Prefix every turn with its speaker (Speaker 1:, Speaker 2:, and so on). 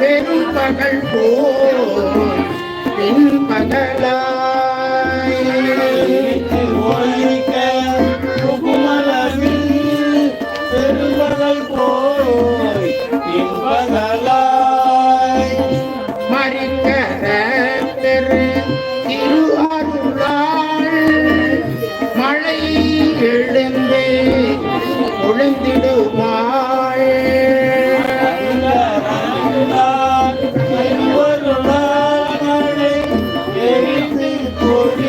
Speaker 1: பெரும் பகல் போல் பின்
Speaker 2: பகலா Glory.